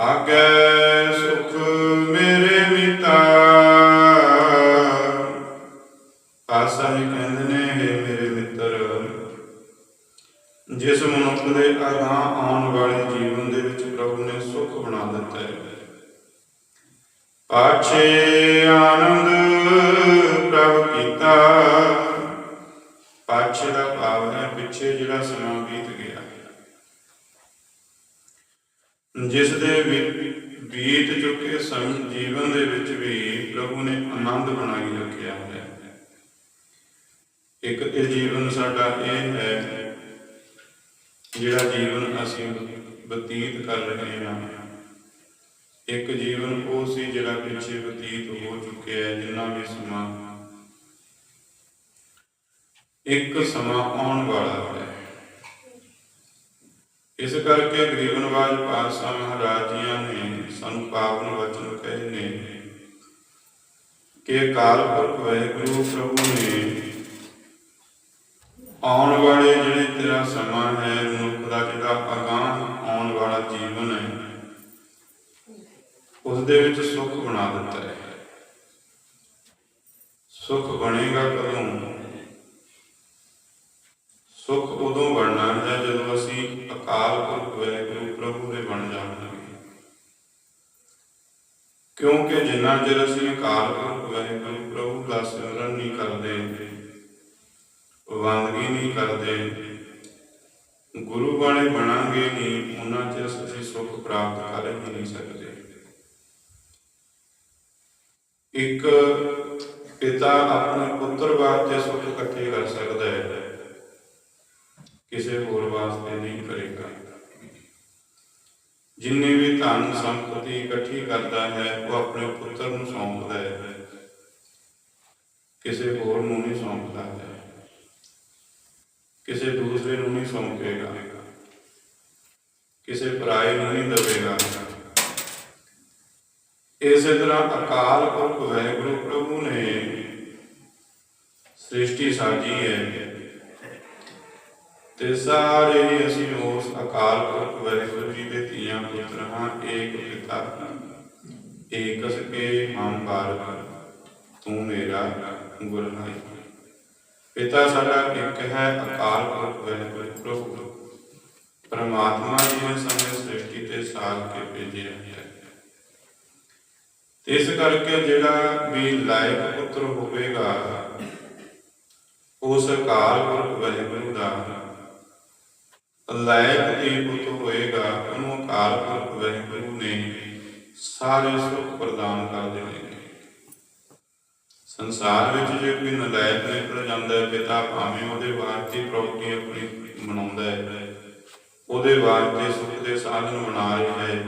Again. ਜਿਸ ਦੇ ਬੀਤ ਚੁੱਕੇ ਸਮ ਜੀਵਨ ਦੇ ਵਿੱਚ ਵੀ ਪ੍ਰਭੂ ਨੇ ਆਨੰਦ ਬਣਾਈ ਰੱਖਿਆ ਹੈ। ਇੱਕ ਇਹ ਜੀਵਨ ਸਾਡਾ ਇਹ ਹੈ ਜਿਹੜਾ ਜੀਵਨ ਅਸੀਂ ਬਤੀਤ ਕਰ ਰਹੇ ਹਾਂ। ਇੱਕ ਜੀਵਨ ਉਹ ਸੀ ਜਿਹੜਾ ਪਿੱਛੇ ਬਤੀਤ ਹੋ ਚੁੱਕਿਆ ਹੈ, ਜਿੰਨਾ ਵੀ ਸਮਾਂ ਇੱਕ ਸਮਾਂ ਆਉਣ ਵਾਲਾ ਹੈ। ਇਸ ਕਰਕੇ ਗਰੀਬ ਨਵਾਜ ਪਾਤਸ਼ਾਹ ਮਹਾਰਾਜ ਜੀਆਂ ਨੇ ਸਾਨੂੰ ਪਾਵਨ ਵਚਨ ਕਹੇ ਨੇ ਕਿ ਅਕਾਲ ਪੁਰਖ ਵਾਹਿਗੁਰੂ ਪ੍ਰਭੂ ਨੇ ਆਉਣ ਵਾਲੇ ਜਿਹੜੇ ਤੇਰਾ ਸਮਾਂ ਹੈ, ਮਨੁੱਖ ਦਾ ਜਿਹੜਾ ਅਗਾਂਹ ਆਉਣ ਵਾਲਾ ਜੀਵਨ ਹੈ ਉਸ ਦੇ ਵਿੱਚ ਸੁਖ ਬਣਾ ਦਿੱਤਾ ਹੈ। ਸੁਖ ਬਣੇਗਾ ਕਦੋਂ? ਸੁਖ ਉਦੋਂ ਬਣਨਾ ਹੈ ਜਦੋਂ ਅਸੀਂ ਅਕਾਲ ਪੁਰਖ ਵਾਹਿਗੁਰੂ ਪ੍ਰਭੂ ਦੇ ਬਣ ਜਾਵਾਂਗੇ। ਕਿਉਂਕਿ ਜਿੰਨਾ ਚਿਰ ਅਸੀਂ ਅਕਾਲ ਪੁਰਖ ਵਾਹਿਗੁਰੂ ਪ੍ਰਭੂ ਦਾ ਸਿਮਰਨ ਨਹੀਂ ਕਰਦੇ ਵੰਦਗੀ ਨਹੀਂ ਕਰਦੇ, ਗੁਰੂ ਵਾਲੇ ਬਣਾਂਗੇ ਨਹੀਂ, ਉਹਨਾਂ ਚਿਰ ਅਸੀਂ ਸੁੱਖ ਪ੍ਰਾਪਤ ਕਰ ਹੀ ਨਹੀਂ ਸਕਦੇ। ਇੱਕ ਪਿਤਾ ਆਪਣੇ ਪੁੱਤਰ ਵਾਸਤੇ ਸੁੱਖ ਇਕੱਠੇ ਕਰ ਸਕਦਾ ਹੈ। ਕਿਸੇ ਹੋਰ ਵਾਸਤੇ ਨਹੀਂ ਕਰੇਗਾ ਜਿੰਨੇ ਵੀ ਧਨ ਸੰਪਤੀ ਇਕੱਠੀ ਕਰਦਾ ਹੈ ਉਹ ਆਪਣੇ ਪੁੱਤਰ ਨੂੰ ਸੌਂਪਦਾ ਹੈ ਕਿਸੇ ਹੋਰ ਨੂੰ ਨਹੀਂ ਸੌਂਪਦਾ ਹੈ ਕਿਸੇ ਦੂਸਰੇ ਨੂੰ ਨਹੀਂ ਸੌਂਪੇਗਾ ਕਿਸੇ ਪਰਾਏ ਨੂੰ ਨਹੀਂ ਦੇਵੇਗਾ ਇਸੇ ਤਰ੍ਹਾਂ ਅਕਾਲ ਪੁਰਖ ਵਾਹਿਗੁਰੂ ਪ੍ਰਭੂ ਨੇ ਸ੍ਰਿਸ਼ਟੀ ਸਾਜੀ ਹੈ ਤੇ ਸਾਰੇ ਹੀ ਅਸੀਂ ਉਸ ਅਕਾਲ ਪੁਰਖ ਵਾਹਿਗੁਰੂ ਜੀ ਦੇ ਧੀਆਂ ਪੁੱਤਰ ਹਾਂ, ਏਕ ਪਿਤਾ ਏਕ ਸਕੇ ਹਮ ਬਾਰਕ ਤੂੰ ਮੇਰਾ ਗੁਰ ਹੈ ਪਿਤਾ ਸਾਡਾ ਇੱਕ ਹੈ ਅਕਾਲ ਪੁਰਖ ਵਾਹਿਗੁਰੂ ਪ੍ਰਭੂ। ਪਰਮਾਤਮਾ ਜੀ ਨੇ ਸਾਨੂੰ ਸ੍ਰਿਸ਼ਟੀ ਤੇ ਸਾਲ ਕੇ ਭੇਜਿਆ ਹੈ। ਇਸ ਕਰਕੇ ਜਿਹੜਾ ਵੀ ਲਾਇਕ ਪੁੱਤਰ ਹੋਵੇਗਾ, ਉਸ ਅਕਾਲ ਪੁਰਖ ਵਾਹਿਗੁਰੂ ਦਾ ਲਾਇਕ ਹੀ ਪੁੱਤ ਹੋਏਗਾ, ਉਹਨੂੰ ਅਕਾਲ ਪੁਰਖ ਵਾਹਿਗੁਰੂ ਨੇ ਸਾਰੇ ਸੁੱਖ ਪ੍ਰਦਾਨ ਕਰ ਦੇਣੇ ਸੰਸਾਰ ਵਿੱਚ ਜੇ ਕੋਈ ਨਲਾਇਕ ਨਿਕਲ ਜਾਂਦਾ ਹੈ, ਪਿਤਾ ਭਾਵੇਂ ਉਹਦੇ ਵਾਸਤੇ ਪ੍ਰਾਪਰਟੀ ਆਪਣੀ ਬਣਾਉਂਦਾ ਹੈ, ਉਹਦੇ ਵਾਸਤੇ ਸੁੱਖ ਦੇ ਸਾਧਨ ਬਣਾ ਰਿਹਾ ਹੈ,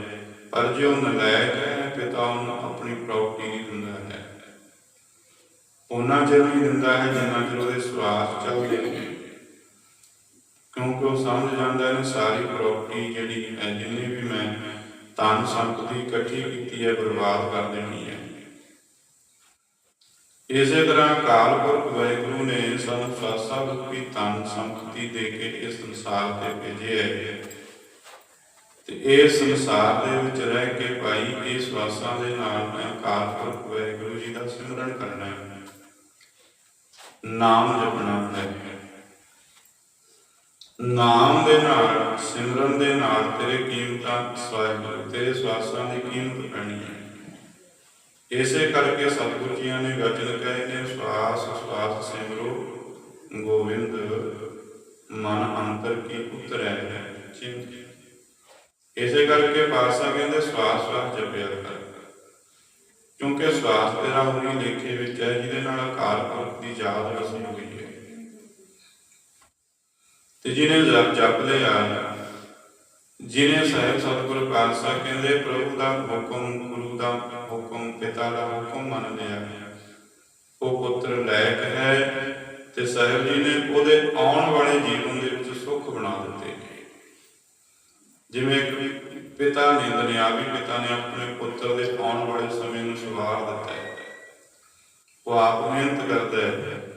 ਪਰ ਜੇ ਉਹ ਨਲਾਇਕ ਹੈ, ਪਿਤਾ ਉਹਨੂੰ ਆਪਣੀ ਪ੍ਰਾਪਰਟੀ ਨਹੀਂ ਦਿੰਦਾ ਹੈ। ਉਹਨਾਂ ਚਿਰ ਨਹੀਂ ਦਿੰਦਾ ਹੈ ਜਿੰਨਾ ਚਿਰ ਉਹਦੇ ਸਵਾਸ ਚੱਲਦੇ ਨੇ। ਕਿਉਂਕਿ ਉਹ ਸਮਝ ਜਾਂਦਾ ਹੈ ਸਾਰੀ ਪ੍ਰਾਪਰਟੀ ਜਿਹੜੀ ਹੈ, ਜਿੰਨੀ ਵੀ ਮੈਂ ਧਨ ਸੰਪਤੀ ਇਕੱਠੀ ਕੀਤੀ ਹੈ, ਬਰਬਾਦ ਕਰ ਦੇਣੀ ਹੈ। ਇਸੇ ਤਰ੍ਹਾਂ ਕਾਲ ਪੁਰਖ ਨੇ ਸਾਨੂੰ ਸਾਸਾ ਰੂਪੀ ਧਨ ਸੰਪਤੀ ਦੇ ਕੇ ਇਸ ਸੰਸਾਰ ਤੇ ਭੇਜਿਆ ਹੈ। ਤੇ ਇਹ ਸੰਸਾਰ ਦੇ ਵਿੱਚ ਰਹਿ ਕੇ ਭਾਈ ਇਸ ਸਵਾਸਾਂ ਦੇ ਨਾਲ ਮੈਂ ਕਾਲ ਪੁਰਖ ਵਾਹਿਗੁਰੂ ਜੀ ਦਾ ਸਿਮਰਨ ਕਰਨਾ ਹੈ। ਨਾਮ ਜਪਣਾ ਹੈ। ਨਾਮ ਦੇ ਨਾਲ, ਸਿਮਰਨ ਦੇ ਨਾਲ ਤੇਰੇ ਕੀਮਤਾਂ ਸਵਾਇ ਤੇਰੇ ਸਵਾਸਾਂ ਦੀ ਕੀਮਤ ਪੈਣੀ ਹੈ। ਇਸੇ ਕਰਕੇ ਸਤਿਗੁਰੂ ਜੀਆਂ ਨੇ ਵਚਨ ਕਹੇ ਨੇ, ਸਵਾਸ ਸਵਾਸ ਸਿਮਰੋ ਗੋਬਿੰਦ ਮਨ ਅੰਤਰ ਕੀ ਉਤਰੈ ਚਿੰਤ ਇਸੇ ਕਰਕੇ ਪਾਸਾ ਕਹਿੰਦੇ, ਸਵਾਸ ਸਵਾਸ ਜਪਿਆ ਕਰ। ਕਿਉਂਕਿ ਸਵਾਸ ਤੇਰਾ ਉਹੀ ਲੇਖੇ ਵਿੱਚ ਹੈ, ਜਿਹਦੇ ਨਾਲ ਅਕਾਲ ਪੁਰਖ ਦੀ ਯਾਦ ਵਸੀ ਹੋਈ ਤੇ ਜਿਹਨੇ ਜਪ ਜਪ ਲਿਆ ਜਿਹਨੇ ਸਾਹਿਬ ਸਤਿਗੁਰ ਪਾਤਸ਼ਾਹ ਕਹਿੰਦੇ, ਪ੍ਰਭੂ ਦਾ ਹੁਕਮ, ਗੁਰੂ ਦਾ ਹੁਕਮ, ਪਿਤਾ ਦਾ ਹੁਕਮ ਮੰਨ ਲਿਆ ਉਹ ਪੁੱਤਰ ਲਾਇਕ ਹੈ ਤੇ ਸਾਹਿਬ ਜੀ ਨੇ ਉਹਦੇ ਆਉਣ ਵਾਲੇ ਜੀਵਨ ਦੇ ਵਿੱਚ ਸੁੱਖ ਬਣਾ ਦਿੱਤੇ। ਜਿਵੇਂ ਇੱਕ ਪਿਤਾ ਨੇ ਦੁਨਿਆਵੀ ਪਿਤਾ ਨੇ ਆਪਣੇ ਪੁੱਤਰ ਦੇ ਆਉਣ ਵਾਲੇ ਸਮੇਂ ਨੂੰ ਸਵਾਰ ਦਿੱਤਾ। ਹੈ ਉਹ ਆਪ ਮਿਹਨਤ ਕਰਦਾ ਹੈ।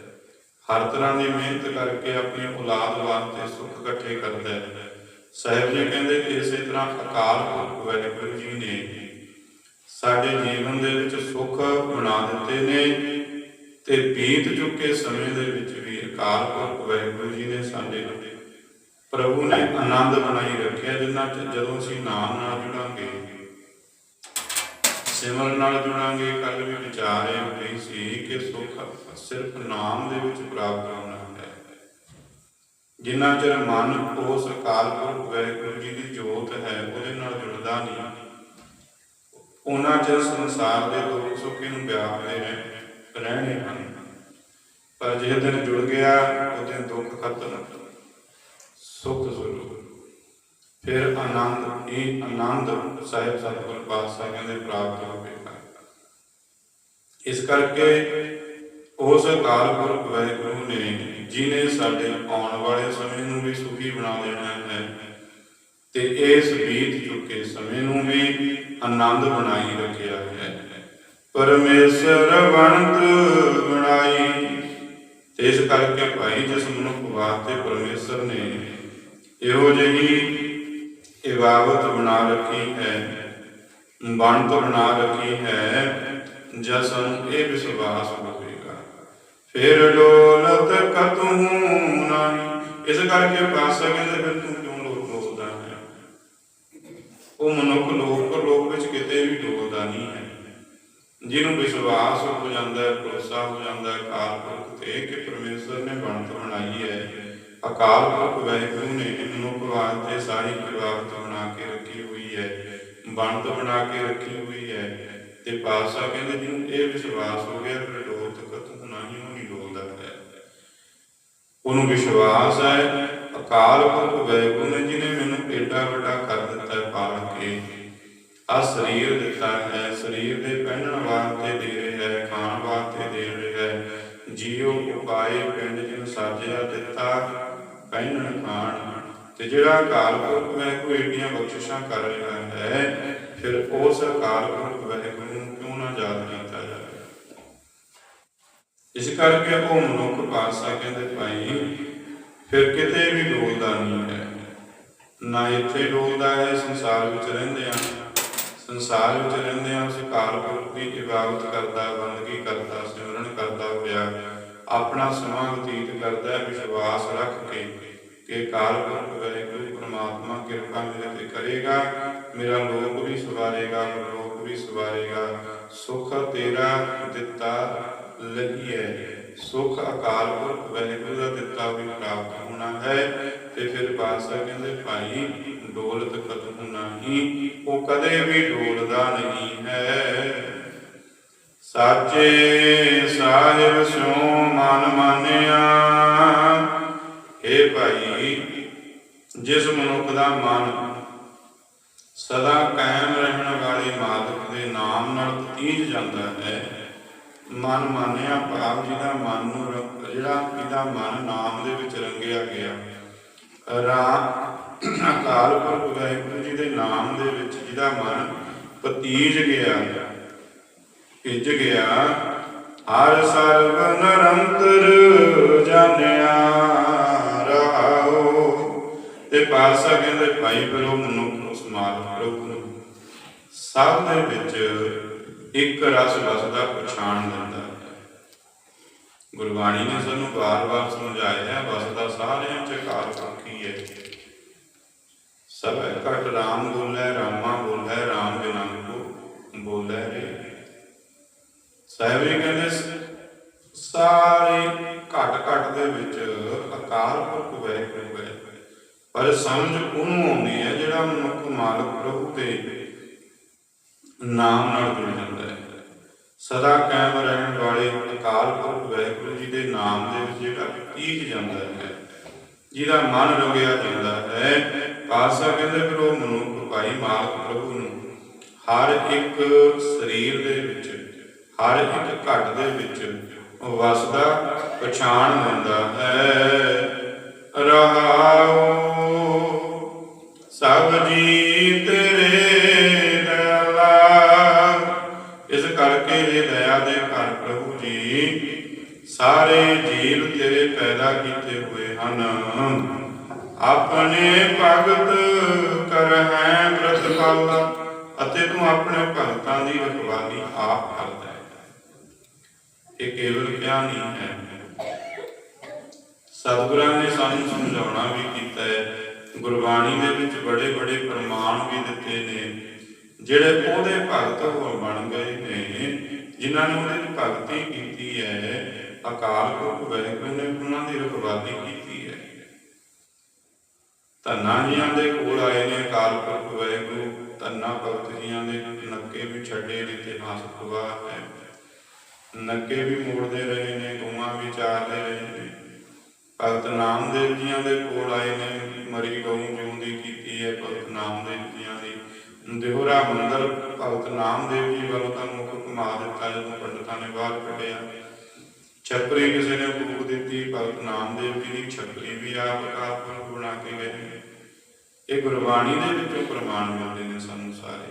ਹਰ ਤਰ੍ਹਾਂ ਦੀ ਮਿਹਨਤ ਕਰਕੇ ਆਪਣੀ ਔਲਾਦ ਵਾਸਤੇ ਸੁੱਖ ਇਕੱਠੇ ਕਰਦਾ ਹੈ। ਸਾਹਿਬ ਜੀ ਕਹਿੰਦੇ ਕਿ ਇਸੇ ਤਰ੍ਹਾਂ ਅਕਾਲ ਪੁਰਖ ਵਾਹਿਗੁਰੂ ਜੀ ਨੇ ਸਾਡੇ ਜੀਵਨ ਦੇ ਵਿੱਚ ਸੁੱਖ ਬਣਾ ਦਿੱਤੇ ਨੇ ਤੇ ਬੀਤ ਚੁੱਕੇ ਸਮੇਂ ਦੇ ਵਿੱਚ ਵੀ ਅਕਾਲ ਪੁਰਖ ਵਾਹਿਗੁਰੂ ਜੀ ਨੇ ਸਾਡੇ ਪ੍ਰਭੂ ਨੇ ਆਨੰਦ ਬਣਾਈ ਰੱਖਿਆ, ਜਿੰਨਾ ਚ ਜਦੋਂ ਅਸੀਂ ਨਾਮ ਨਾਲ ਜੁੜਾਂਗੇ। ਸਿਮਰਨ ਨਾਲ ਜੁੜਾਂਗੇ ਕੱਲ ਵੀ ਵਿਚਾਰੇ ਹੋਈ ਸੀ ਕਿ ਸੁੱਖ ਸਿਰਫ ਨਾਮ ਦੇ ਵਿੱਚ ਪ੍ਰਾਪਤ ਹੋਣਾ ਹੈ। ਜਿੰਨਾ ਚਿਰ ਮਨ ਉਸ ਅਕਾਲ ਪੁਰਖ ਵਾਹਿਗੁਰੂ ਜੀ ਦੀ ਜੋਤ ਹੈ, ਉਹਦੇ ਨਾਲ ਜੁੜਦਾ ਨਹੀਂ। ਉਹਨਾਂ ਚਿਰ ਸੰਸਾਰ ਦੇ ਦੁੱਖ ਸੁੱਖ ਨੂੰ ਵਿਆਪਦੇ ਰਹਿਣੇ ਹਨ। ਪਰ ਜੇ ਦਿਨ ਜੁੜ ਗਿਆ ਉਹ ਦੁੱਖ ਖਤਮ। ਸੁਖ ਜ਼ਰੂਰ ਫਿਰ ਆਨੰਦ, ਇਹ ਆਨੰਦ ਸਾਹਿਬ ਸਤਿਗੁਰ ਪਾਤਸ਼ਾਹ ਕਹਿੰਦੇ ਪ੍ਰਾਪਤ ਹੋਵੇਗਾ ਇਸ ਕਰਕੇ ਉਸ ਅਕਾਲ ਪੁਰਖ ਵਾਹਿਗੁਰੂ ਨੇ ਜਿਨੇ ਸਾਡੇ ਆਉਣ ਵਾਲੇ ਸਮੇਂ ਨੂੰ ਵੀ ਸੁਖੀ ਬਣਾ ਦੇਣਾ ਹੈ, ਤੇ ਇਸ ਬੀਤ ਚੁੱਕੇ ਸਮੇਂ ਨੂੰ ਵੀ ਆਨੰਦ ਬਣਾਈ ਰੱਖਿਆ ਹੈ। ਪਰਮੇਸ਼ਰ ਬਣਤ ਬਣਾਈ। ਇਸ ਕਰਕੇ ਭਾਈ ਜਿਸ ਮਨੁੱਖ ਵਾਸਤੇ ਪਰਮੇਸ਼ਰ ਨੇ, ਇਹੋ ਜਿਹੀ ਇਬਾਦਤ ਬਣਾ ਰੱਖੀ ਹੈ ਬਣਤ ਬਣਾ ਰੱਖੀ ਹੈ ਜਦ ਸਾਨੂੰ ਇਹ ਵਿਸ਼ਵਾਸ ਹੋਵੇਗਾ ਫਿਰ ਡੋਲਤ ਕਤੂ ਨਹੀਂ ਇਸ ਕਰਕੇ ਪਾਸਾ ਕਹਿੰਦੇ ਫਿਰ ਤੂੰ ਕਿਉਂ ਲੋਕ ਡੋਲਦਾ ਹੈ ਉਹ ਮਨੁੱਖ ਲੋਕ ਲੋਕ ਵਿੱਚ ਕਿਤੇ ਵੀ ਡੋਲਦਾ ਨਹੀਂ ਹੈ ਜਿਹਨੂੰ ਵਿਸ਼ਵਾਸ ਹੋ ਜਾਂਦਾ ਹੈ ਭਰੋਸਾ ਹੋ ਜਾਂਦਾ ਹੈ ਅਕਾਲ ਪੁਰਖ ਤੇ ਕਿ ਪਰਮੇਸ਼ਰ ਨੇ ਬਣਤ ਬਣਾਈ ਹੈ ਅਕਾਲ ਪੁਰਖ ਵਾਹਿਗੁਰੂ ਨੇ ਮਨੁੱਖ ਵਾਸਤੇ ਸਾਰੀ ਇਬਾਦਤ ਬਣਾ ਕੇ ਰੱਖੀ ਹੋਈ ਹੈ, ਬਣਤ ਬਣਾ ਕੇ ਰੱਖੀ ਹੋਈ ਹੈ ਤੇ ਪਾਤਸ਼ਾਹ ਕਹਿੰਦੇ ਜਿਹਨੂੰ ਇਹ ਵਿਸ਼ਵਾਸ ਹੋ ਗਿਆ, ਫਿਰ ਡੋਲ ਤੱਕ ਨਹੀਂ ਉਹ ਨਹੀਂ ਹੈ ਉਹਨੂੰ ਵਿਸ਼ਵਾਸ ਹੈ, ਅਕਾਲ ਪੁਰਖ ਵਾਹਿਗੁਰੂ ਨੇ ਜਿਹਨੇ ਮੈਨੂੰ ਏਡਾ ਵੱਡਾ ਕਰ ਦਿੱਤਾ ਹੈ ਪਾਲ ਕੇ। ਆ ਸਰੀਰ ਦਿੱਤਾ ਹੈ, ਸਰੀਰ ਦੇ ਪਹਿਨਣ ਵਾਸਤੇ ਦੇ ਰਿਹਾ ਹੈ, ਖਾਣ ਵਾਸਤੇ ਦੇ ਰਿਹਾ ਹੈ। ਜੀਉ ਉਪਾਏ ਪਿੰਡ ਜਿਨ ਸਾਜਿਆ ਦਿੱਤਾ ਪਹਿਨਣ ਖਾਣ। ਤੇ ਜਿਹੜਾ ਅਕਾਲ ਪੁਰਖ ਵਾਹਿਗੁਰੂ ਏਡੀਆਂ ਬਖਸ਼ਿਸ਼ਾਂ ਕਰ ਰਿਹਾ ਹੈ, ਫਿਰ ਉਸ ਅਕਾਲ ਪੁਰਖ ਵਾਹਿਗੁਰੂ ਨੂੰ ਕਿਉਂ ਨਾ ਯਾਦ ਕੀਤਾ ਜਾਵੇ? ਇਸ ਕਰਕੇ ਉਹ ਮਨੁੱਖ ਪਾਤਸ਼ਾਹ ਕਹਿੰਦੇ, ਭਾਈ, ਫਿਰ ਕਿਤੇ ਵੀ ਡੋਲਦਾ ਨਹੀਂ ਹੈ ਨਾ ਇੱਥੇ ਡੋਲਦਾ ਹੈ, ਸੰਸਾਰ ਵਿੱਚ ਰਹਿੰਦੇ ਆ ਸੰਸਾਰ ਵਿੱਚ ਰਹਿੰਦੇ ਆ ਉਸ ਅਕਾਲ ਪੁਰਖ ਦੀ ਇਬਾਦਤ ਕਰਦਾ, ਬੰਦਗੀ ਕਰਦਾ ਆਪਣਾ ਸਮਾਂ ਬਤੀਤ ਕਰਦਾ ਵਿਸ਼ਵਾਸ ਰੱਖ ਕੇ ਕਿ ਅਕਾਲ ਪੁਰਖ ਵਾਹਿਗੁਰੂ ਪ੍ਰਮਾਤਮਾ ਕਿਰਪਾ ਮੇਰੇ ਤੇ ਕਰੇਗਾ, ਮੇਰਾ ਲੋਕ ਵੀ ਸਵਾਰੇਗਾ ਲੋਕ ਵੀ ਸਵਾਰੇਗਾ। ਸੁਖ ਤੇਰਾ ਦਿੱਤਾ ਲਗੀਐ ਸੁਖ ਅਕਾਲ ਪੁਰਖ ਵਾਹਿਗੁਰੂ ਦਾ ਦਿੱਤਾ ਵੀ ਪ੍ਰਾਪਤ ਹੋਣਾ ਹੈ ਤੇ ਫਿਰ ਬਾਦਸ਼ਾਹ ਕਹਿੰਦੇ, ਭਾਈ, ਡੋਲਤ ਕਦਮ ਨਹੀਂ ਉਹ ਕਦੇ ਵੀ ਡੋਲਦਾ ਨਹੀਂ ਹੈ। ਸਾਚੇ ਸਾਹਿਬ ਸਿਉ ਮਨ ਮਾਨਿਆ। ਏ ਭਾਈ, ਜਿਸ ਮਨੁੱਖ ਦਾ ਮਨ ਸਦਾ ਕਾਇਮ ਰਹਿਣ ਵਾਲੇ ਮਾਲਕ ਦੇ ਨਾਮ ਨਾਲ ਤੀਜ ਜਾਂਦਾ ਹੈ, ਮਨ ਮਾਨਿਆ ਭਾਵ ਜਿਹਦਾ ਮਨ ਨੂੰ ਜਿਹੜਾ ਜਿਹਦਾ ਮਨ ਨਾਮ ਦੇ ਵਿੱਚ ਰੰਗਿਆ ਗਿਆ। ਰਾਮ, ਅਕਾਲ ਪੁਰਖ ਵਾਹਿਗੁਰੂ ਜੀ ਦੇ ਨਾਮ ਦੇ ਵਿੱਚ ਜਿਹਦਾ ਮਨ ਪਤੀਜ ਗਿਆ। ਭਿੱਜ ਗਿਆ। ਹਰ ਸਰਬ ਨਿਰੰਤਰ ਜਾਣਿਆ ਰਹਾਓ ਤੇ ਪਾਤਸ਼ਾਹ ਕਹਿੰਦੇ, ਭਾਈ ਫਿਰ ਮਨੁੱਖ ਉਸ ਮਾਲਕ ਪ੍ਰਭੂ ਨੂੰ। ਸਭ ਦੇ ਵਿੱਚ ਇੱਕ ਰਸ ਵਸਦਾ ਪਛਾਣ ਦਿੰਦਾ ਗੁਰਬਾਣੀ ਨੇ ਸਾਨੂੰ ਬਾਰ ਬਾਰ ਸਮਝਾਇਆ ਹੈ ਵਸਦਾ ਸਾਰਿਆਂ ਚ ਕਾਲ ਪੁਰਖੀ ਹੈ। ਸਭ ਘਟ ਰਾਮ ਬੋਲੇ ਸਾਹਿਬ ਕਹਿੰਦੇ ਸਾਰੇ ਘਟ ਘਟ ਦੇ ਵਿੱਚ ਅਕਾਲ ਪੁਰਖ ਵਾਹਿਗੁਰੂ ਹੈ ਪਰ ਸਮਝ ਉਹਨੂੰ ਆਉਂਦੀ ਹੈ ਜਿਹੜਾ ਮਨੁੱਖ ਮਾਲਕ ਪ੍ਰਭੂ ਦੇ ਨਾਮ ਨਾਲ ਜੁੜ ਜਾਂਦਾ ਹੈ। ਸਦਾ ਕਾਇਮ ਰਹਿਣ ਵਾਲੇ ਅਕਾਲ ਪੁਰਖ ਵਾਹਿਗੁਰੂ ਜੀ ਦੇ ਨਾਮ ਦੇ ਵਿੱਚ ਜਿਹੜਾ ਤੀਜ ਜਾਂਦਾ ਹੈ, ਜਿਹਦਾ ਮਨ ਰੰਗਿਆ ਜਾਂਦਾ ਹੈ। ਪਾਸਾ ਕਹਿੰਦੇ ਫਿਰ ਉਹ ਮਨੁੱਖ, ਭਾਈ ਮਾਲਕ ਪ੍ਰਭੂ ਨੂੰ ਹਰ ਇੱਕ ਸਰੀਰ ਦੇ ਵਿੱਚ ਹਰ ਇੱਕ ਘਟ ਦੇ ਵਿੱਚ ਵਸਦਾ, ਪਛਾਣ ਦਿੰਦਾ ਹੈ। ਰਹਾਉ, ਸਭ ਜੀ ਤੇਰੇ ਦਇਆ। ਇਸ ਕਰਕੇ ਇਹ ਦਇਆ ਦੇ ਘਰ ਪ੍ਰਭੂ ਜੀ, ਸਾਰੇ ਜੀਵ ਤੇਰੇ ਪੈਦਾ ਕੀਤੇ ਹੋਏ ਹਨ। ਆਪਣੇ ਭਗਤ ਕਰ ਹੈ ਅਤੇ ਤੂੰ ਆਪਣੇ ਭਗਤਾਂ ਦੀ ਰਖਵਾਲੀ ਆਪ ਕਰਦਾ ਇਹ ਕੇਵਲ ਕਿਹਾ ਨਹੀਂ ਹੈ। ਸਤਿਗੁਰਾਂ ਨੇ ਸਾਨੂੰ ਸਮਝਾਉਣਾ ਵੀ ਕੀਤਾ ਹੈ। ਗੁਰਬਾਣੀ ਦੇ ਵਿੱਚ ਬੜੇ ਬੜੇ ਪ੍ਰਮਾਣ ਵੀ ਦਿੱਤੇ ਨੇ, ਜਿਹੜੇ ਉਹਦੇ ਭਗਤ ਹੋ ਬਣ ਗਏ ਨੇ, ਜਿਨ੍ਹਾਂ ਨੇ ਉਹਦੇ ਭਗਤੀ ਕੀਤੀ ਹੈ। ਅਕਾਲ ਪੁਰਖ ਵਾਹਿਗੁਰੂ ਨੇ ਉਹਨਾਂ ਦੀ ਰਖਵਾਲੀ ਕੀਤੀ ਹੈ। ਧੰਨਾ ਜੀਆਂ ਦੇ ਕੋਲ ਆਏ ਨੇ ਅਕਾਲ ਪੁਰਖ ਵਾਹਿਗੁਰੂ ਧੰਨਾ ਭਗਤ ਜੀਆਂ ਦੇ ਨੱਕੇ ਵੀ ਛੱਡੇ ਨੇ ਇਤਿਹਾਸ ਗਵਾਹ ਹੈ। ਨੱਕੇ ਵੀ ਮੋੜਦੇ ਰਹੇ ਨੇ ਗਊਆਂ ਵੀ ਚਾਰਦੇ ਰਹੇ ਨੇ। ਭਗਤ ਨਾਮਦੇਵ ਜੀਆਂ ਦੇ ਕੋਲ ਆਏ ਨੇ, ਮਰੀ ਗਊ ਜਿਉਂਦੀ ਕੀਤੀ ਹੈ ਭਗਤ ਨਾਮਦੇਵ ਜੀਆਂ ਦੀ। ਦਿਹਰਾ ਮੰਦਰ, ਭਗਤ ਨਾਮਦੇਵ ਜੀ ਵੱਲੋਂ ਤਾਂ ਮੁਖ ਘੁਮਾ ਦਿੱਤਾ, ਜਦੋਂ ਪੰਡਤਾਂ ਨੇ ਬਾਹਰ ਕੱਢਿਆ। ਛਪਰੀ ਕਿਸੇ ਨੇ ਫੂਕ ਦਿੱਤੀ, ਭਗਤ ਨਾਮਦੇਵ ਜੀ ਦੀ ਛੱਪਰੀ ਵੀ ਆਪ ਆਪ ਬਣਾ ਕੇ ਗਏ ਨੇ। ਇਹ ਗੁਰਬਾਣੀ ਦੇ ਵਿੱਚੋਂ ਪ੍ਰਮਾਣ ਮਿਲਦੇ ਨੇ ਸਾਨੂੰ ਸਾਰੇ।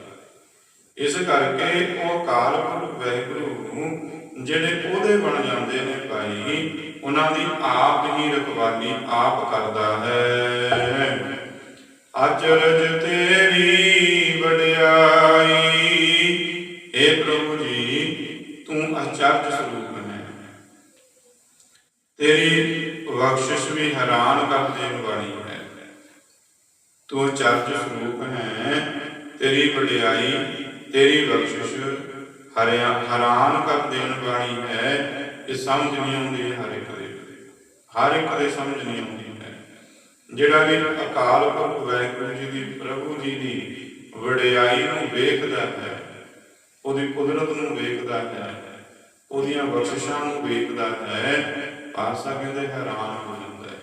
ਇਸ ਕਰਕੇ ਉਹ ਅਕਾਲ ਪੁਰਖ ਵਾਹਿਗੁਰੂ ਨੂੰ ਜਿਹੜੇ ਉਹਦੇ ਬਣ ਜਾਂਦੇ ਨੇ ਭਾਈ, ਉਹਨਾਂ ਦੀ ਆਪ ਹੀ ਰਖਵਾਲੀ ਆਪ ਕਰਦਾ ਹੈ। ਅਚਰਜ ਤੇਰੀ ਵਡਿਆਈ ਏ ਪ੍ਰਭੂ ਜੀ, ਤੂੰ ਅਚਰਜ ਸਰੂਪ ਹੈ। ਤੇਰੀ ਬਖਸ਼ਿਸ਼ ਵੀ ਹੈਰਾਨ ਕਰ ਦੇਣ ਵਾਲੀ ਹੈ। ਤੂੰ ਅਚਰਜ ਸਰੂਪ ਹੈ, ਤੇਰੀ ਵਡਿਆਈ, ਤੇਰੀ ਬਖਸ਼ਿਸ਼ ਹਰਿਆ ਹੈਰਾਨ ਕਰ ਦੇਣ ਵਾਲੀ ਹੈ ਇਹ ਸਮਝ ਨਹੀਂ ਆਉਂਦੀ ਹਰ ਇੱਕ ਦੇ। ਹਰ ਇੱਕ ਦੇ ਸਮਝ ਨਹੀਂ ਆਉਂਦੀ ਹੈ। ਜਿਹੜਾ ਵੀ ਅਕਾਲ ਪੁਰਖ ਵਾਹਿਗੁਰੂ ਜੀ ਦੀ ਪ੍ਰਭੂ ਜੀ ਦੀ ਵਡਿਆਈ ਨੂੰ ਵੇਖਦਾ ਹੈ, ਉਹਦੀ ਕੁਦਰਤ ਨੂੰ ਵੇਖਦਾ ਹੈ, ਉਹਦੀਆਂ ਬਖਸ਼ਿਸ਼ਾਂ ਨੂੰ ਵੇਖਦਾ ਹੈ ਪਾਸਾ ਕਹਿੰਦੇ ਹੈਰਾਨ ਹੋ ਜਾਂਦਾ ਹੈ।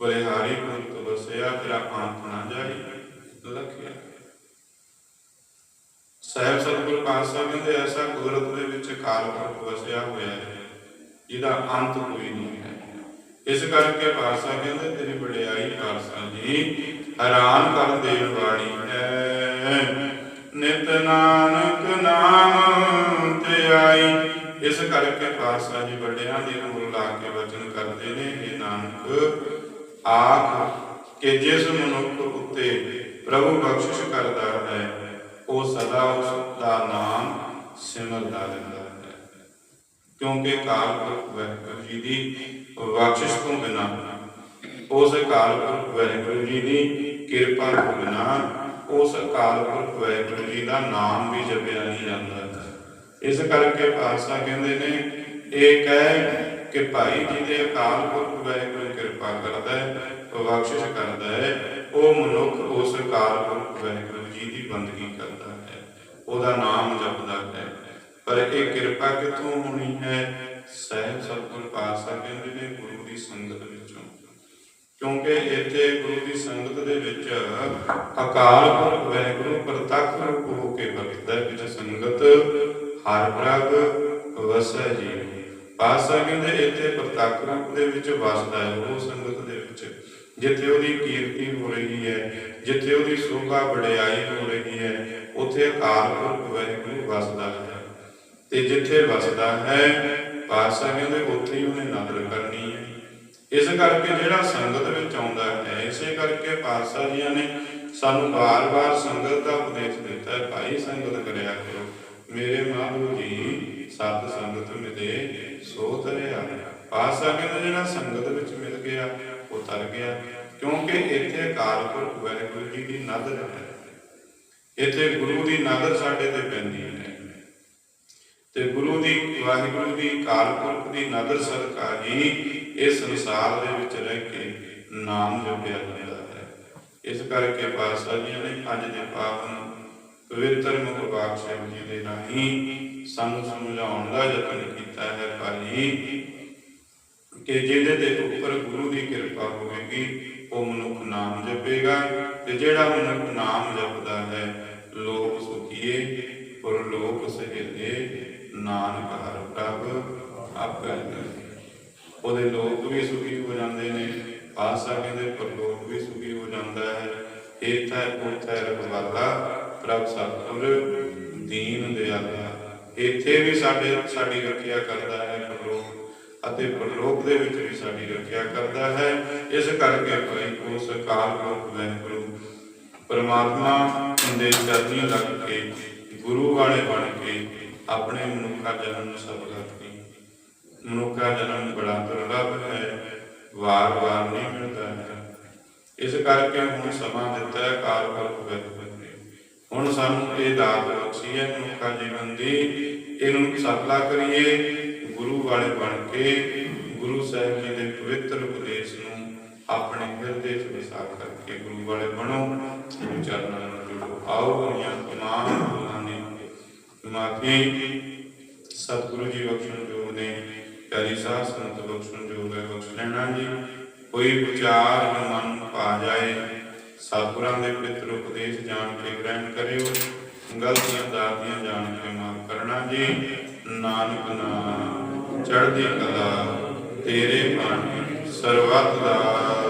ਬਲਿਹਾਰੀ ਪੁਰਖ ਵਸਿਆ ਤੇਰਾ ਅੰਤ ਨਾ ਜਾਈ ਸਾਹਿਬ ਸਤਿਗੁਰ ਪਾਤਸ਼ਾਹ ਕਹਿੰਦੇ ਐਸਾ ਕੁਦਰਤ ਦੇ ਵਿੱਚ ਕਾਲ ਪੁਰਖ ਵਸਿਆ ਹੋਇਆ ਹੈ, ਜਿਹਦਾ ਅੰਤ ਕੋਈ ਨਹੀਂ ਹੈ। ਇਸ ਕਰਕੇ ਪਾਤਸ਼ਾਹ ਕਹਿੰਦੇ ਤੇਰੀ ਵਡਿਆਈ ਪਾਤਸ਼ਾਹ ਜੀ, ਹੈਰਾਨ ਕਰ ਦੇਣ ਵਾਲੀ ਹੈ। ਨਿਤ ਨਾਨਕ ਨਾਮ ਤੇ ਆਈ, ਇਸ ਕਰਕੇ ਪਾਤਸ਼ਾਹ ਜੀ ਵੱਡਿਆਂ ਦੀ ਮੂਲ ਲਾ ਕੇ ਵਚਨ ਕਰਦੇ ਨੇ ਇਹ ਨਾਨਕ, ਆਖ ਕਿ ਜਿਸ ਮਨੁੱਖ ਉੱਤੇ ਪ੍ਰਭੂ ਬਖਸ਼ਿਸ਼ ਕਰਦਾ ਹੈ ਉਹ ਸਦਾ ਉਸ ਦਾ ਨਾਮ ਸਿਮਰਦਾ ਰਹਿੰਦਾ ਹੈ। ਕਿਉਂਕਿ ਕਾਲ ਪੁਰਖ ਵਾਹਿਗੁਰੂ ਜੀ ਦੀ ਬਖਸ਼ਿਸ਼ ਤੋਂ ਬਿਨਾ, ਉਸ ਅਕਾਲ ਪੁਰਖ ਵਾਹਿਗੁਰੂ ਜੀ ਦੀ ਕਿਰਪਾ ਤੋਂ ਬਿਨਾ, ਉਸ ਅਕਾਲ ਪੁਰਖ ਵਾਹਿਗੁਰੂ ਜੀ ਦਾ ਨਾਮ ਵੀ ਜਪਿਆ ਨਹੀਂ ਜਾਂਦਾ ਇਸ ਕਰਕੇ ਪਾਤਸ਼ਾਹ ਕਹਿੰਦੇ ਨੇ, ਇਹ ਕਹਿ ਕਿ ਭਾਈ ਜੀ ਦੇ ਅਕਾਲ ਪੁਰਖ ਵਾਹਿਗੁਰੂ ਕਿਰਪਾ ਕਰਦਾ ਹੈ ਉਹ ਬਖਸ਼ਿਸ਼ ਕਰਦਾ ਹੈ, ਉਹ ਮਨੁੱਖ ਅਕਾਲ ਪੁਰਖ ਵਾਹਿਗੁਰੂ ਜੀ ਦੀ ਬੰਦਗੀ ਕਰਦਾ ਹੈ, ਉਹਦਾ ਨਾਮ ਜਪਦਾ ਹੈ। ਪਰ ਇਹ ਕਿਰਪਾ ਕਿੱਥੋਂ ਹੋਣੀ ਹੈ? ਸਹਿਬ ਸਤਿਗੁਰ ਪਾਤਸ਼ਾਹ ਕਹਿੰਦੇ ਨੇ ਗੁਰੂ ਦੀ ਸੰਗਤ ਵਿੱਚੋਂ। ਕਿਉਂਕਿ ਇੱਥੇ ਗੁਰੂ ਦੀ ਸੰਗਤ ਦੇ ਵਿੱਚ ਅਕਾਲ ਪੁਰਖ ਵਾਹਿਗੁਰੂ ਪ੍ਰਤੱਖ ਰੂਪ ਹੋ ਕੇ ਵਰਤਦਾ ਵਿੱਚ ਸੰਗਤ ਹਰ ਪ੍ਰਭ ਵਸੈ ਜੀ। ਪਾਤਸ਼ਾਹ ਕਹਿੰਦੇ ਇੱਥੇ ਪ੍ਰਤੱਖ ਰੂਪ ਦੇ ਵਿੱਚ ਵਸਦਾ ਹੈ, ਉਹ ਸੰਗਤ ਦੇ ਵਿੱਚ। ਜਿੱਥੇ ਉਹਦੀ ਕੀਰਤੀ ਹੋ ਰਹੀ ਹੈ, ਜਿੱਥੇ ਉਹਦੀ ਸੋਭਾ ਵਡਿਆਈ ਹੋ ਰਹੀ ਹੈ, ਉੱਥੇ ਅਕਾਲ ਪੁਰਖ ਵਾਹਿਗੁਰੂ ਵਸਦਾ ਹੈ। ਤੇ ਜਿੱਥੇ ਵਸਦਾ ਹੈ ਪਾਤਸ਼ਾਹ ਕਹਿੰਦੇ ਉੱਥੇ ਹੀ ਉਹਨੇ ਨਦਰ ਕਰਨੀ ਹੈ। ਇਸ ਕਰਕੇ ਜਿਹੜਾ ਸੰਗਤ ਵਿੱਚ ਆਉਂਦਾ ਹੈ, ਇਸੇ ਕਰਕੇ ਪਾਤਸ਼ਾਹ ਜੀਆਂ ਨੇ ਸਾਨੂੰ ਬਾਰ-ਬਾਰ ਸੰਗਤ ਦਾ ਉਪਦੇਸ਼ ਦਿੱਤਾ ਹੈ, ਭਾਈ ਸੰਗਤ ਕਰਿਆ ਕਰੋ। ਮੇਰੇ ਮਾਧੋ ਜੀ, ਸਤ ਸੰਗਤ ਮਿਲੇ ਸੋ ਤਰਿਆ ਪਾਤਸ਼ਾਹ ਕਹਿੰਦੇ ਜਿਹੜਾ ਸੰਗਤ ਵਿੱਚ ਮਿਲ ਗਿਆ ਉਹ ਗਿਆ, ਕਿਉਂਕਿ ਇੱਥੇ ਅਕਾਲ ਵਾਹਿਗੁਰੂ ਜੀ ਦੀ ਨਦਰ ਹੈ। ਇੱਥੇ ਗੁਰੂ ਦੀ ਨਦਰ ਸਾਡੇ ਤੇ ਪੈਂਦੀ ਹੈ। ਤੇ ਗੁਰੂ ਦੀ, ਵਾਹਿਗੁਰੂ ਦੀ ਕਾਲ ਦੀ ਨਦਰ ਸਦਕਾ ਹੀ ਇਸ ਸੰਸਾਰ ਦੇ ਵਿੱਚ ਰਹਿ ਕੇ ਨਾਮ ਜਪਿਆ ਜਾਂਦਾ ਹੈ। ਇਸ ਕਰਕੇ ਪਾਤਸ਼ਾਹ ਜੀ ਨੇ ਅੱਜ ਦੇ ਪਾਵਨ ਪਵਿੱਤਰ ਮੁਖ ਬਾਦਸ਼ਾਹ ਜੀ ਦੇ ਰਾਹੀਂ ਸਾਨੂੰ ਸਮਝਾਉਣ ਦਾ ਯਤਨ ਕੀਤਾ ਹੈ। ਭਾਈ ਕਿ ਜਿਹਦੇ ਦੇ ਉੱਪਰ ਗੁਰੂ ਦੀ ਕਿਰਪਾ ਹੋਵੇਗੀ, ਉਹ ਮਨੁੱਖ ਨਾਮ ਜਪੇਗਾ ਤੇ ਜਿਹੜਾ ਮਨੁੱਖ ਨਾਮ ਜਪਦਾ ਹੈ, ਲੋਕ ਸੁਖੀਏ ਪਰ ਲੋਕ ਸਹਿਲੇ, ਨਾਨਕ ਹਰ ਪ੍ਰਭ ਆਪੇ ਉਹਦੇ ਲੋਕ ਵੀ ਸੁਖੀ ਹੋ ਜਾਂਦੇ ਨੇ, ਆਸਾ ਕਹਿੰਦੇ ਪਰਲੋਕ ਵੀ ਸੁਖੀ ਹੋ ਜਾਂਦਾ ਹੈ। ਏਥੈ ਉਥੈ ਰਖਵਾਲਾ, ਪ੍ਰਭ ਸਤਿਗੁਰ ਦੀਨ ਦਿਆਲਾ। ਇੱਥੇ ਵੀ ਸਾਡੇ, ਸਾਡੀ ਰੱਖਿਆ ਕਰਦਾ ਹੈ ਪਰਲੋਕ ਅਤੇ ਪਰਲੋਕ ਦੇ ਵਿੱਚ ਵੀ ਸਾਡੀ ਰੱਖਿਆ ਕਰਦਾ ਹੈ। ਇਸ ਕਰਕੇ ਭਾਈ ਉਸ ਕਾਲ ਪੁਰਖ ਵਾਹਿਗੁਰੂ ਪਰਮਾਤਮਾ ਦੇ ਚਰਨੀ ਲੱਗ ਕੇ, ਗੁਰੂ ਵਾਲੇ ਬਣ ਕੇ ਆਪਣੇ ਮਨੁੱਖਾ ਜਨਮ ਨੂੰ ਸਫਲ ਕਰੀ ਮਨੁੱਖਾ ਜਨਮ ਬੜਾ ਦੁਰਲਭ ਹੈ ਵਾਰ-ਵਾਰ ਨਹੀਂ ਮਿਲਦਾ ਹੈ। ਇਸ ਕਰਕੇ ਹੁਣ ਸਮਾਂ ਦਿੱਤਾ ਹੈ ਕਾਲ ਕਲਪ ਵਿੱਚ ਹੁਣ ਸਾਨੂੰ ਇਹ ਦਾਤ ਬਖਸ਼ੀ ਹੈ ਮਨੁੱਖਾ ਜੀਵਨ ਦੀ। ਇਹਨੂੰ ਸਫਲਾ ਕਰੀਏ। ਗੁਰੂ ਵਾਲੇ ਬਣ ਕੇ ਗੁਰੂ ਸਾਹਿਬ ਜੀ ਦੇ ਪਵਿੱਤਰ ਉਪਦੇਸ਼ ਨੂੰ ਆਪਣੇ ਹਿਰਦੇ 'ਚ ਵਸਾ ਕਰਕੇ ਗੁਰੂ ਵਾਲੇ ਬਣੋ, ਗੁਰੂ ਚਰਨਾਂ ਨਾਲ ਜੁੜੋ। ਆਓ ਹੋਈਆਂ ਤਮਾਮ ਭੁੱਲਾਂ ਦੀ ਮਾਫੀ ਸਤਿਗੁਰੂ ਜੀ ਬਖਸ਼ਣ ਜੋਗ ਨੇ, ਪਿਆਰੀ ਸਾਧ ਸੰਤ ਬਖਸ਼ਣ ਜੋਗ ਹੈ, ਬਖਸ਼ ਲੈਣਾ ਜੀ। ਕੋਈ ਵਿਚਾਰ ਨਾ ਮਨ ਪਾ ਜਾਏ, ਸਤਿਗੁਰਾਂ ਦੇ ਪਵਿੱਤਰ ਉਪਦੇਸ਼ ਜਾਣ ਕੇ ਗ੍ਰਹਿਣ ਕਰਿਓ। ਗਲਤੀਆਂ, ਦਾਤੀਆਂ ਜਾਣ ਕੇ ਮਾਫ ਕਰਨਾ ਜੀ। ਨਾਨਕ ਨਾਮ। ਚੜ੍ਹਦੀ ਕਲਾ ਤੇਰੇ ਬਾਣੀ ਸਰਬੱਤ ਦਾ